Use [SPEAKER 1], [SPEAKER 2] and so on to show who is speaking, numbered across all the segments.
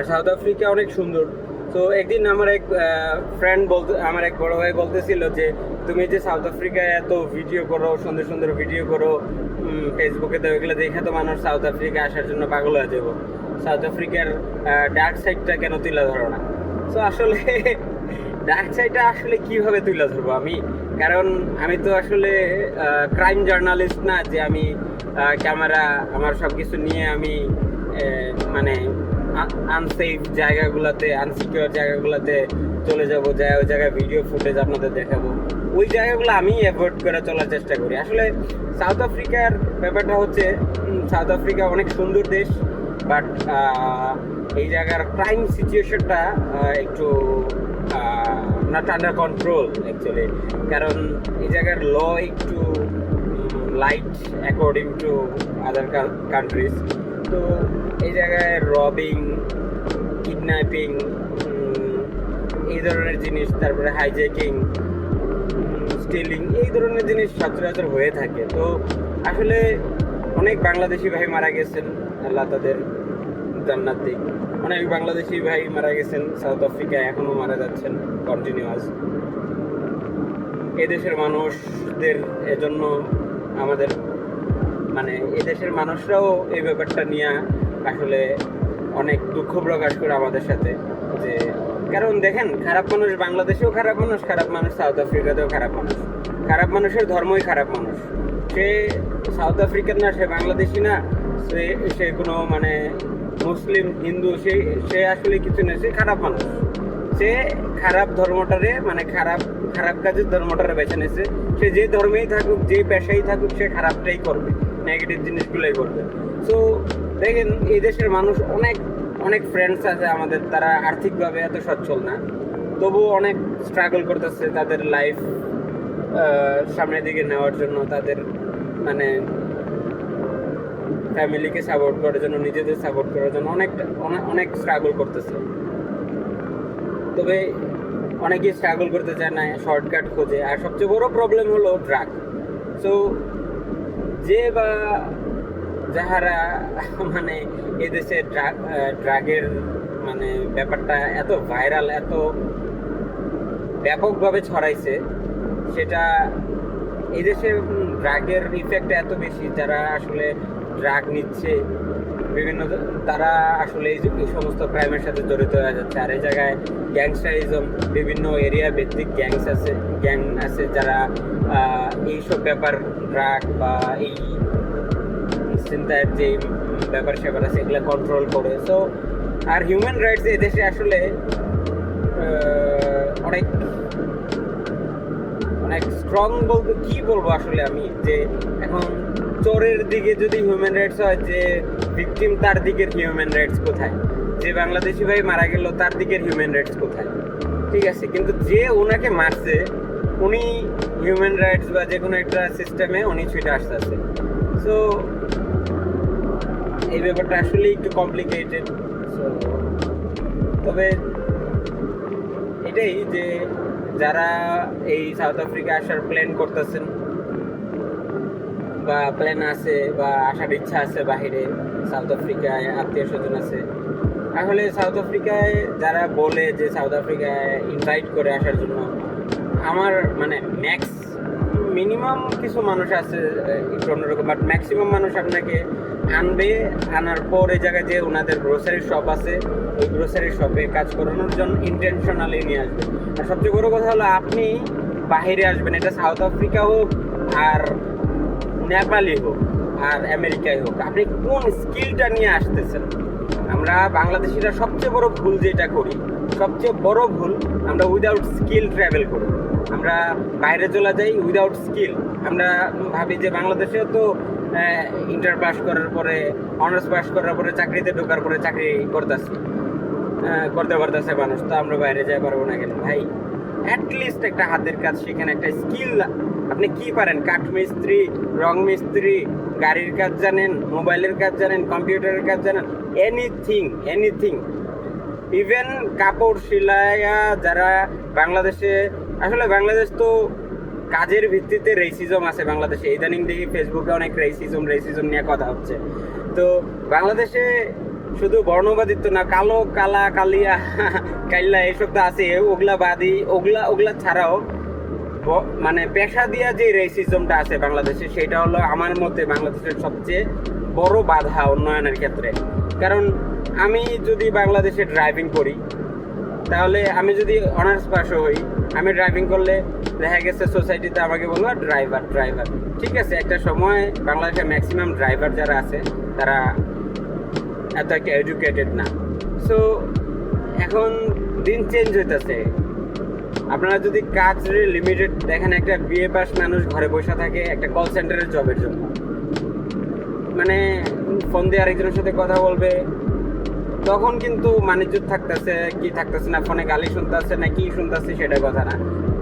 [SPEAKER 1] আর south Africa অনেক সুন্দর। তো একদিন আমার এক ফ্রেন্ড বলতে আমার এক বড় ভাই বলতেছিল যে, তুমি যে সাউথ আফ্রিকায় এত ভিডিও করো, সুন্দর সুন্দর ভিডিও করো ফেসবুকে তো এগুলো দেখে তো মানুষ সাউথ আফ্রিকা আসার জন্য পাগল হয়ে যাব। সাউথ আফ্রিকার ডার্ক সাইডটা কেন তুলে ধরো না? তো আসলে ডার্ক সাইডটা আসলে কীভাবে তুলে ধরবো আমি? কারণ আমি তো আসলে ক্রাইম জার্নালিস্ট না যে আমি ক্যামেরা আমার সব কিছু নিয়ে আমি মানে আনসেফ জায়গাগুলোতে আনসিকিউর জায়গাগুলোতে চলে যাব, যায় ওই জায়গায় ভিডিও ফুটেজ আপনাদের দেখাবো। ওই জায়গাগুলো আমি অ্যাভয়েড করে চলার চেষ্টা করি। আসলে সাউথ আফ্রিকার ব্যাপারটা হচ্ছে সাউথ আফ্রিকা অনেক সুন্দর দেশ বাট এই জায়গার ক্রাইম সিচুয়েশনটা একটু নট আন্ডার কন্ট্রোল অ্যাকচুয়ালি কারণ এই জায়গার ল একটু light according to other countries তো এই জায়গায় রবিং কিডন্যাপিং এই ধরনের জিনিস, তারপরে হাইজ্যাকিং স্টিলিং এই ধরনের জিনিস সচরাচর হয়ে থাকে। তো আসলে অনেক বাংলাদেশি ভাই মারা গেছেন, আল্লাহ তাদের জান্নাত দিক। অনেক বাংলাদেশি ভাই মারা গেছেন সাউথ আফ্রিকায় এখনও মারা যাচ্ছেন কন্টিনিউয়াস এদেশের মানুষদের এজন্য আমাদের মানে এদেশের মানুষরাও এই ব্যাপারটা নিয়ে আসলে অনেক দুঃখ প্রকাশ করে আমাদের সাথে, যে কারণ দেখেন, খারাপ মানুষ বাংলাদেশেও খারাপ মানুষ খারাপ মানুষ সাউথ আফ্রিকাতেও খারাপ মানুষ। খারাপ মানুষের ধর্মই খারাপ মানুষ। সে সাউথ আফ্রিকার না, সে বাংলাদেশি না, সে সে কোনো মানে মুসলিম, হিন্দু, সে সে আসলে কিছু না সে খারাপ মানুষ। সে খারাপ ধর্মটারে মানে খারাপ খারাপ কাজের ধর্মটারে বেছে নিয়েছে সে যে ধর্মেই থাকুক, যে পেশাই থাকুক, সে খারাপটাই করবে। নেগেটিভ জিনিসগুলোই করবে। সো দেখেন, এই দেশের মানুষ অনেক অনেক ফ্রেন্ডস আছে আমাদের, তারা আর্থিকভাবে এত সচ্ছল না। তবুও অনেক স্ট্রাগল করতেছে তাদের লাইফ সামনের দিকে নেওয়ার জন্য, তাদের মানে ফ্যামিলিকে সাপোর্ট করার জন্য, নিজেদের সাপোর্ট করার জন্য অনেক- অনেক স্ট্রাগল করতেছে। তবে অনেকেই স্ট্রাগল করতে চায় না শর্টকাট খোঁজে। আর সবচেয়ে বড় প্রবলেম হলো ড্রাগ সো যে বা যাহারা মানে এদেশে ড্রাগ ড্রাগের মানে ব্যাপারটা এত ভাইরাল এত ব্যাপকভাবে ছড়াইছে, সেটা এদেশে ড্রাগের ইফেক্ট এত বেশি, যারা আসলে ড্রাগ নিচ্ছে বিভিন্ন তারা আসলে এই সমস্ত ক্রাইমের সাথে জড়িত হয়ে যাচ্ছে। আর এই জায়গায় গ্যাংস্টারিজম বিভিন্ন এরিয়া ভিত্তিক গ্যাংস আছে গ্যাং আছে যারা এইসব ব্যাপার ড্রাগ বা এই চিন্তার যে ব্যাপার স্যাপার আছে, এগুলো কন্ট্রোল করে। সো আর হিউম্যান রাইটস এদেশে আসলে অনেক অনেক স্ট্রং বলতে কি বলব আসলে আমি, যে এখন চোরের দিকে যদি হিউম্যান রাইটস হয়, যে ভিকটিম তার দিকের হিউম্যান রাইটস কোথায়? যে বাংলাদেশি ভাই মারা গেল, তার দিকের হিউম্যান রাইটস কোথায়? ঠিক আছে, কিন্তু যে ওনাকে মারছে, উনি হিউম্যান রাইটস বা যে কোনো একটা সিস্টেমে উনি ছুটে আসতেছে। সো এই ব্যাপারটা আসলে একটু কমপ্লিকেটেড সো তবে এটাই যে যারা এই সাউথ আফ্রিকা আসার প্ল্যান করতেছেন বা প্ল্যান আছে বা আসার ইচ্ছা আছে বাহিরে সাউথ আফ্রিকায় আত্মীয় স্বজন আছে। আসলে সাউথ আফ্রিকায় যারা বলে যে সাউথ আফ্রিকায় ইনভাইট করে আসার জন্য, আমার মানে ম্যাক্স মিনিমাম কিছু মানুষ আছে, একটু অন্যরকম বাট ম্যাক্সিমাম মানুষ আপনাকে আনবে, আনার পর এই জায়গায় যে ওনাদের গ্রোসারি শপ আছে, ওই গ্রোসারি শপে কাজ করানোর জন্য ইন্টেনশনালি নিয়ে আসবে। আর সবচেয়ে বড় কথা হলো, আপনি বাইরে আসবেন, এটা সাউথ আফ্রিকা হোক আর নেপালি হোক আর আমেরিকায় হোক, আপনি কোন স্কিলটা নিয়ে আসতেছেন? আমরা বাংলাদেশিরা সবচেয়ে বড় ভুল যেটা করি, সবচেয়ে বড় ভুল আমরা উইদাউট স্কিল ট্রাভেল করি। আমরা বাইরে চলে যাই উইদাউট স্কিল আমরা ভাবি যে বাংলাদেশেও তো ইন্টার পাস করার পরে অনার্স পাস করার পরে চাকরিতে ঢোকার পরে চাকরি করতেছি। করতে পারতেছে মানুষ, তো আমরা বাইরে যাই পারব না কেন? ভাই অ্যাটলিস্ট একটা হাতের কাজ শিখেন একটা স্কিল আপনি কি পারেন? কাঠ মিস্ত্রি, রং মিস্ত্রি, গাড়ির কাজ জানেন, মোবাইলের কাজ জানেন, কম্পিউটারের কাজ জানেন এনিথিং এনিথিং ইভেন কাপড় সিলাইয়া যারা বাংলাদেশে, আসলে বাংলাদেশ তো কাজের ভিত্তিতে রেসিজম আছে বাংলাদেশে। ইদানিং দেখি ফেসবুকে অনেক রেসিজম রেসিজম নিয়ে কথা হচ্ছে। তো বাংলাদেশে শুধু বর্ণবাদিত্ব না, কালো, কালা, কালিয়া কাইল্লা এসব তো আছে ওগুলা বাদী ওগুলা ওগুলা ছাড়াও মানে পেশা দিয়া যে রেসিজমটা আছে বাংলাদেশে, সেটা হলো আমার মতে বাংলাদেশের সবচেয়ে বড় বাধা উন্নয়নের ক্ষেত্রে। কারণ আমি যদি বাংলাদেশে ড্রাইভিং করি, তাহলে আমি যদি অনার্স পাস হই, আমি ড্রাইভিং করলে দেখা গেছে সোসাইটিতে আমাকে বলব ড্রাইভার ড্রাইভার ঠিক আছে, একটা সময় বাংলাদেশের ম্যাক্সিমাম ড্রাইভার যারা আছে, তারা এত একটা এডুকেটেড না। সো এখন দিন চেঞ্জ হইতেছে। আপনারা যদি কাজ লিমিটেড দেখেন, একটা বিএ পাস মানুষ ঘরে বসে থাকে একটা কল সেন্টারের জবের জন্য। মানে ফোন দিয়ে আরেকজনের সাথে কথা বলবে। তখন কিন্তু বাণিজ্য থাকতেছে, কি থাকতেছে না, ফোনে গালি শুনতেছে না, কি শুনতেছে সেটা কথা না।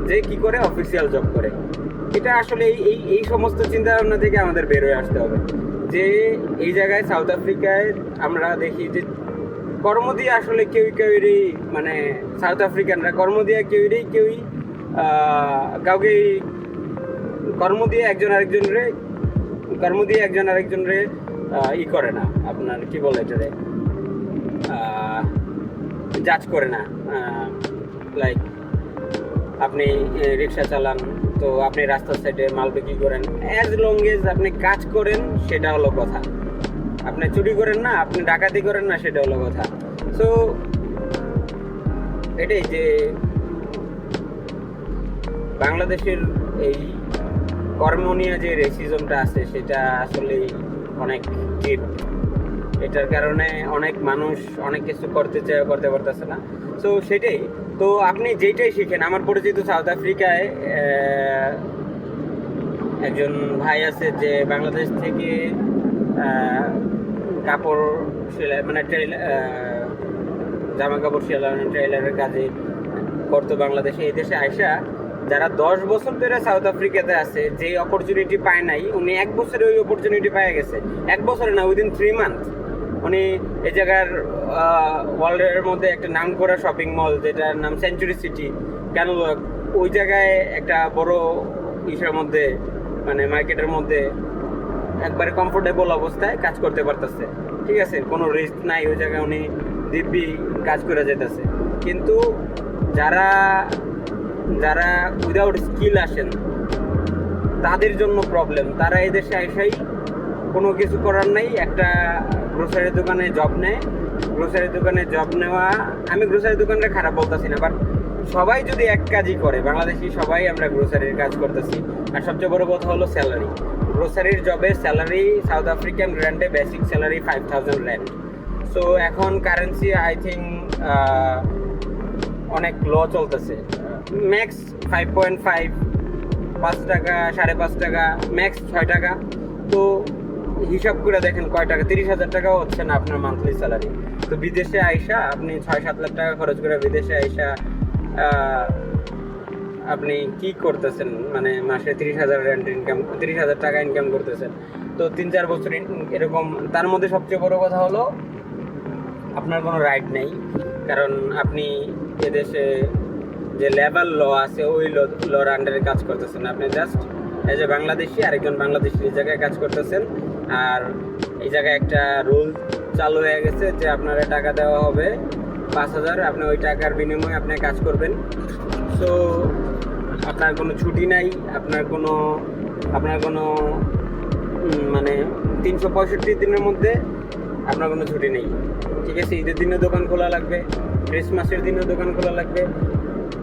[SPEAKER 1] যে কি করে অফিসিয়াল জব করে। এটা আসলে এই এই সমস্ত চিন্তা ভাবনা থেকে আমাদের বের হয়ে আসতে হবে। যে এই জায়গায় সাউথ আফ্রিকায় আমরা দেখি যে কর্ম দিয়ে আসলে কেউ কেউরই মানে সাউথ আফ্রিকানরা কর্ম দিয়ে কেউরই কেউই কাউকে কর্ম দিয়ে একজন আরেকজনরে, কর্ম দিয়ে একজন আরেকজনরে ই করে না। আপনার কি বলে এটারে? জাজ করে না। লাইক আপনি রিক্সা চালান, তো আপনি রাস্তার সাইডে মাল বিক্রি করেন। অ্যাজ লং এজ আপনি কাজ করেন, সেটা হলো কথা। আপনি চুরি করেন না, আপনি ডাকাতি করেন না, সেটা হলো কথা। সো এটাই যে বাংলাদেশের এই কর্ম নিয়ে যে রেসিজমটা আছে, সেটা আসলে অনেক ডিপ এটার কারণে অনেক মানুষ অনেক কিছু করতে চায়, করতে পারতেছে না। সো সেটাই। তো আপনি যেটাই শিখেন, আমার পরিচিত সাউথ আফ্রিকায় একজন ভাই আছে যে বাংলাদেশ থেকে কাপড় সেলাই মানে জামা কাপড় সেলাই ট্রেলারের কাজে করতো বাংলাদেশে। এই দেশে আইসা যারা দশ বছর ধরে সাউথ আফ্রিকাতে আছে যে অপরচুনিটি পায় নাই, উনি এক বছরে ওই অপরচুনিটি পেয়ে গেছে। এক বছরে না উইদিন থ্রি মান্থ উনি এই জায়গার ওয়ার্ল্ডের মধ্যে একটা নাম করা শপিং মল যেটার নাম সেঞ্চুরি সিটি কেন ওই জায়গায় একটা বড় ইসের মধ্যে মানে মার্কেটের মধ্যে একবারে কমফোর্টেবল অবস্থায় কাজ করতে পারতেছে। ঠিক আছে? কোনো রিস্ক নাই, ওই জায়গায় উনি দিব্যি কাজ করে যেতেছে। কিন্তু যারা যারা উইদাউট স্কিল আসেন, তাদের জন্য প্রবলেম তারা এই দেশে আইসাই কোনো কিছু করার নাই, একটা গ্রোসারি দোকানে জব নেয়। গ্রোসারি দোকানে জব নেওয়া, আমি গ্রোসারি দোকানটা খারাপ বলতেছি না বাট সবাই যদি এক কাজই করে, বাংলাদেশি সবাই আমরা গ্রোসারির কাজ করতেছি। আর সবচেয়ে বড় কথা হলো স্যালারি গ্রোসারির জবে salary south African র্যান্ডে basic salary five thousand rand so এখন কারেন্সি আই থিঙ্ক অনেক লো চলতেছে। ম্যাক্স ফাইভ পয়েন্ট ফাইভ পাঁচ টাকা, সাড়ে পাঁচ টাকা ম্যাক্স ছয় টাকা। তো, হিসাব করে দেখেন কয় টাকা, তিরিশ হাজার টাকাও হচ্ছে না আপনার মান্থলি স্যালারি তো বিদেশে আইসা আপনি ছয় সাত লাখ টাকা খরচ করে বিদেশে আইসা আপনি কি করতেছেন? মানে মাসে তিরিশ হাজার রেন্ট ইনকাম তিরিশ হাজার টাকা ইনকাম করতেছেন। তো তিন চার বছর এরকম, তার মধ্যে সবচেয়ে বড় কথা হলো, আপনার কোনো রাইট নেই। কারণ আপনি এদেশে যে লেবার ল আছে, ওই লর আন্ডারে কাজ করতেছেন। আপনি জাস্ট এজ এ বাংলাদেশি, আরেকজন বাংলাদেশি এই জায়গায় কাজ করতেছেন। আর এই জায়গায় একটা রুল চালু হয়ে গেছে যে আপনারা টাকা দেওয়া হবে পাঁচ হাজার, আপনি ওই টাকার বিনিময়ে আপনি কাজ করবেন। সো আপনার কোনো ছুটি নাই, আপনার কোনো আপনার কোনো মানে তিনশো পঁয়ষট্টি দিনের মধ্যে আপনার কোনো ছুটি নেই। ঠিক আছে, ঈদের দিনেও দোকান খোলা লাগবে, ক্রিসমাসের দিনেও দোকান খোলা লাগবে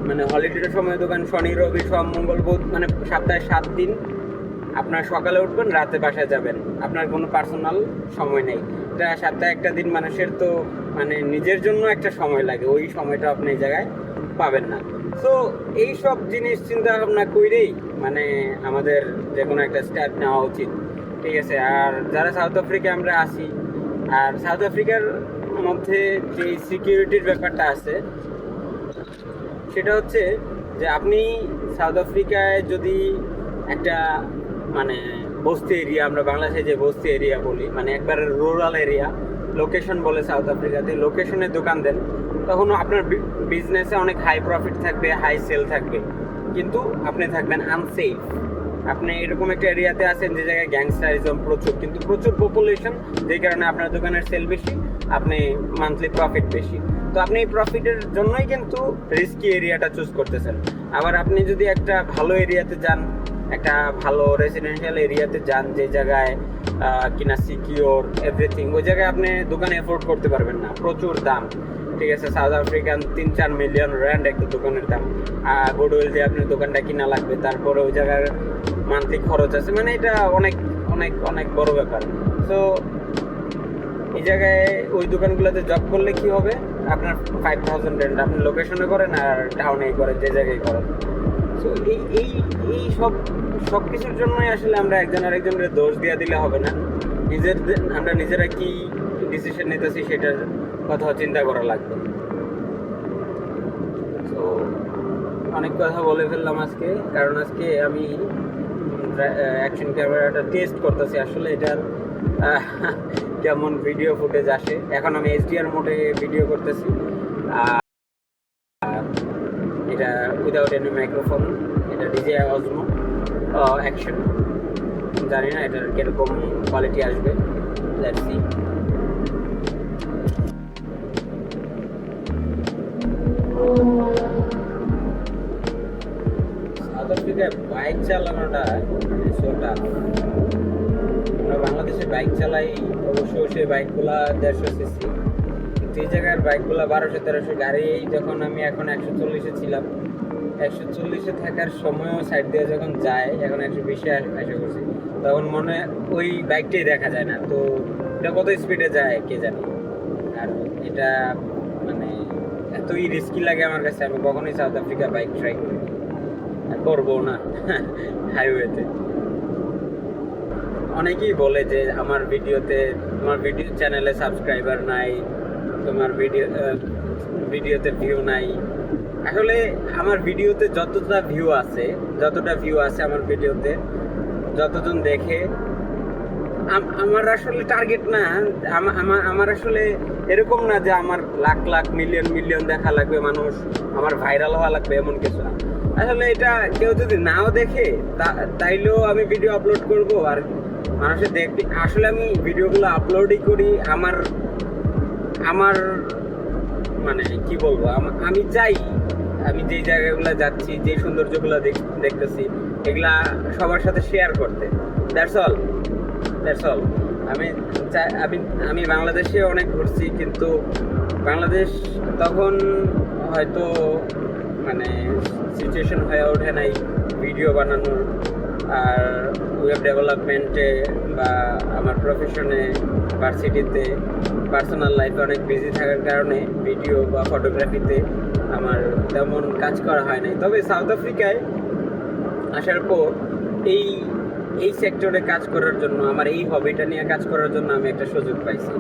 [SPEAKER 1] মানে হলিডের সময় দোকান, শনি, রবি, সোম, মঙ্গল, বুধ মানে সপ্তাহে সাত দিন আপনার সকালে উঠবেন, রাতে বাসায় যাবেন। আপনার কোনো পার্সোনাল সময় নেই। এটা সপ্তাহে একটা দিন মানুষের তো মানে নিজের জন্য একটা সময় লাগে, ওই সময়টা আপনি এই জায়গায় পাবেন না। তো এই সব জিনিস চিন্তা ভাবনা করেই মানে আমাদের যে কোনো একটা স্টেপ নেওয়া উচিত। ঠিক আছে? আর যারা সাউথ আফ্রিকা আমরা আসি আর সাউথ আফ্রিকার মধ্যে যে সিকিউরিটির ব্যাপারটা আছে, সেটা হচ্ছে যে আপনি সাউথ আফ্রিকায় যদি একটা মানে বস্তি এরিয়া আমরা বাংলাদেশে যে বস্তি এরিয়া বলি মানে একবার রুরাল এরিয়া লোকেশন বলে সাউথ আফ্রিকাতে লোকেশনে দোকান দেন তখন আপনার বিজনেসে অনেক হাই প্রফিট থাকবে হাই সেল থাকবে। কিন্তু আপনি থাকবেন আনসেফ আপনি এরকম একটা এরিয়াতে আছেন যে জায়গায় গ্যাংস্টারিজম প্রচুর। কিন্তু প্রচুর পপুলেশন যে কারণে আপনার দোকানের সেল বেশি, আপনি মান্থলি প্রফিট বেশি। তো আপনি এই প্রফিটের জন্যই কিন্তু রিস্কি এরিয়াটা চুজ করতেছেন। আবার আপনি যদি একটা ভালো এরিয়াতে যান, একটা ভালো রেসিডেন্সিয়াল এরিয়াতে যান, যে জায়গায় কিনা সিকিওর এভরিথিং ওই জায়গায় আপনি দোকানে এফোর্ড করতে পারবেন না। প্রচুর দাম। ঠিক আছে সাউথ আফ্রিকান তিন চার মিলিয়ন র্যান্ড একটা দোকানের দাম। আর গুডউইল দিয়ে আপনার দোকানটা কিনা লাগবে, তারপরে ওই জায়গার মান্থলি খরচ আছে। মানে এটা অনেক অনেক অনেক বড় ব্যাপার। তো এই জায়গায় ওই দোকানগুলোতে জব করলে কি হবে? আপনার ফাইভ থাউজেন্ড রেন্ট আপনি লোকেশনে করেন আর টাউনেই করেন, যে জায়গায় করেন। তো এই এই এই সব সব কিছুর জন্যই আসলে আমরা একজন আরেকজনের দোষ দিয়ে দিলে হবে না। নিজের, আমরা নিজেরা কি ডিসিশন নিতেছি সেটার কথা চিন্তা করা লাগবে। তো অনেক কথা বলে ফেললাম আজকে, কারণ আজকে আমি অ্যাকশন ক্যামেরাটা টেস্ট করতেছি। আসলে এটার কেমন ভিডিও ফুটেজ আসে। এখন আমি এইচডিআর মোডে ভিডিও করতেছি। আর এটা উইদাউট এনি মাইক্রোফোন এটা ডিজে অজমো অ্যাকশন জানি না এটার কীরকম কোয়ালিটি আসবে। লেটস সি আফ্রিকায় বাইক চালানোটা শোটা আমরা বাংলাদেশে বাইক চালাই, অবশ্যই সেই বাইকগুলা দেড়শো সিসি। কিন্তু এই জায়গার বাইকগুলা বারোশো, তেরোশো গাড়ি যখন আমি এখন একশো চল্লিশে ছিলাম, একশো চল্লিশে থাকার সময়ও সাইড দিয়ে যখন যায়, এখন একশো বিশে আসা করছি, তখন মনে ওই বাইকটাই দেখা যায় না। তো এটা কত স্পিডে যায় কে জানে? আর এটা মানে এতই রিস্কি লাগে আমার কাছে, আমি কখনোই সাউথ আফ্রিকা বাইক ট্রাই করি করব না। হাইওয়েতে অনেকেই বলে যে আমার ভিডিওতে, তোমার ভিডিও চ্যানেলে সাবস্ক্রাইবার নাই, তোমার ভিডিও ভিডিওতে ভিউ নাই। আসলে আমার ভিডিওতে যতটা ভিউ আছে, যতটা ভিউ আছে আমার ভিডিওতে, যতজন দেখে আমার আসলে টার্গেট না। আমার আমার আসলে এরকম না যে আমার লাখ লাখ মিলিয়ন মিলিয়ন দেখা লাগবে, মানুষ আমার ভাইরাল হওয়া লাগবে, এমন কিছু না। আসলে এটা কেউ যদি নাও দেখে তাইলেও আমি ভিডিও আপলোড করব। আর মানুষের দেখবে আসলে আমি ভিডিওগুলো আপলোডই করি। আমার আমার মানে কি বলব? আমি চাই, আমি যেই জায়গাগুলো যাচ্ছি যে সৌন্দর্যগুলো দেখ- দেখতেছি, এগুলা সবার সাথে শেয়ার করতে। দ্যাটস অল দ্যাটস অল আমি আমি আমি বাংলাদেশে অনেক ঘুরছি, কিন্তু বাংলাদেশ তখন হয়তো মানে সিচুয়েশন হয়ে ওঠে নাই ভিডিও বানানোর। আর ওয়েব ডেভেলপমেন্টে বা আমার প্রফেশনে ভার্সিটিতে পার্সোনাল লাইফে অনেক বিজি থাকার কারণে ভিডিও বা ফটোগ্রাফিতে আমার তেমন কাজ করা হয় নাই। তবে সাউথ আফ্রিকায় আসার পর এই এই সেক্টরে কাজ করার জন্য, আমার এই হবিটা নিয়ে কাজ করার জন্য আমি একটা সুযোগ পাইছি।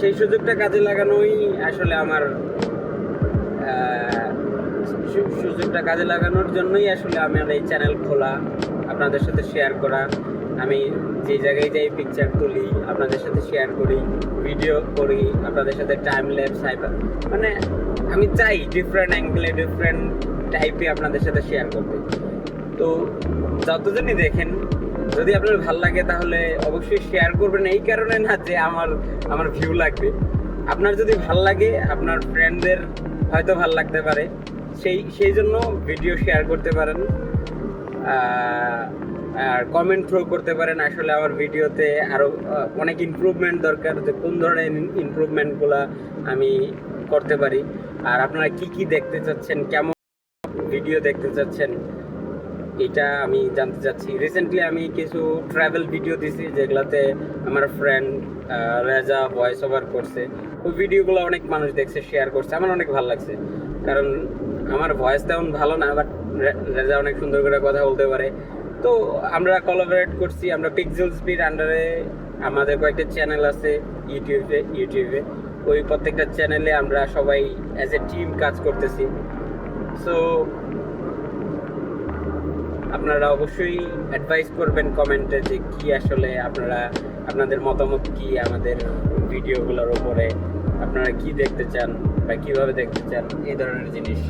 [SPEAKER 1] সেই সুযোগটা কাজে লাগানোই আসলে আমার সুযোগটা কাজে লাগানোর জন্যই আসলে আমার এই চ্যানেল খোলা, আপনাদের সাথে শেয়ার করা। আমি যে জায়গায় যাই পিকচার তুলি, আপনাদের সাথে শেয়ার করি ভিডিও করি, আপনাদের সাথে টাইম ল্যাপস সাইবার মানে আমি চাই ডিফারেন্ট অ্যাঙ্গেলে ডিফারেন্ট টাইপে আপনাদের সাথে শেয়ার করতে। তো যতজনই দেখেন, যদি আপনার ভালো লাগে তাহলে অবশ্যই শেয়ার করবেন। এই কারণে না যে আমার আমার ভিউ লাগবে। আপনার যদি ভালো লাগে, আপনার ফ্রেন্ডদের হয়তো ভালো লাগতে পারে। সেই সেই জন্য ভিডিও শেয়ার করতে পারেন আর কমেন্ট থ্রো করতে পারেন। আসলে আমার ভিডিওতে আরও অনেক ইমপ্রুভমেন্ট দরকার যে কোন ধরনের ইমপ্রুভমেন্টগুলো আমি করতে পারি। আর আপনারা কি কি দেখতে চাচ্ছেন, কেমন ভিডিও দেখতে চাচ্ছেন এটা আমি জানতে চাচ্ছি। রিসেন্টলি আমি কিছু ট্রাভেল ভিডিও দিছি যেগুলাতে আমার ফ্রেন্ড রেজা ভয়েস ওভার করছে। ওই ভিডিওগুলো অনেক মানুষ দেখছে শেয়ার করছে। আমার অনেক ভালো লাগছে। কারণ আমার ভয়েস তেমন ভালো না বাট রেজা অনেক সুন্দর করে কথা বলতে পারে। তো আমরা কোলাবোরেট করছি, আমরা পিক্সেল স্পিড আন্ডারে আমাদের কয়েকটা চ্যানেল আছে ইউটিউবে ইউটিউবে। ওই প্রত্যেকটা চ্যানেলে আমরা সবাই অ্যাজ এ টিম কাজ করতেছি। সো আপনারা অবশ্যই অ্যাডভাইস করবেন কমেন্টে যে কি আসলে আপনারা, আপনাদের মতামত কি আমাদের ভিডিওগুলোর ওপরে আপনারা কি দেখতে চান বা কীভাবে দেখতে চান, এই ধরনের জিনিস।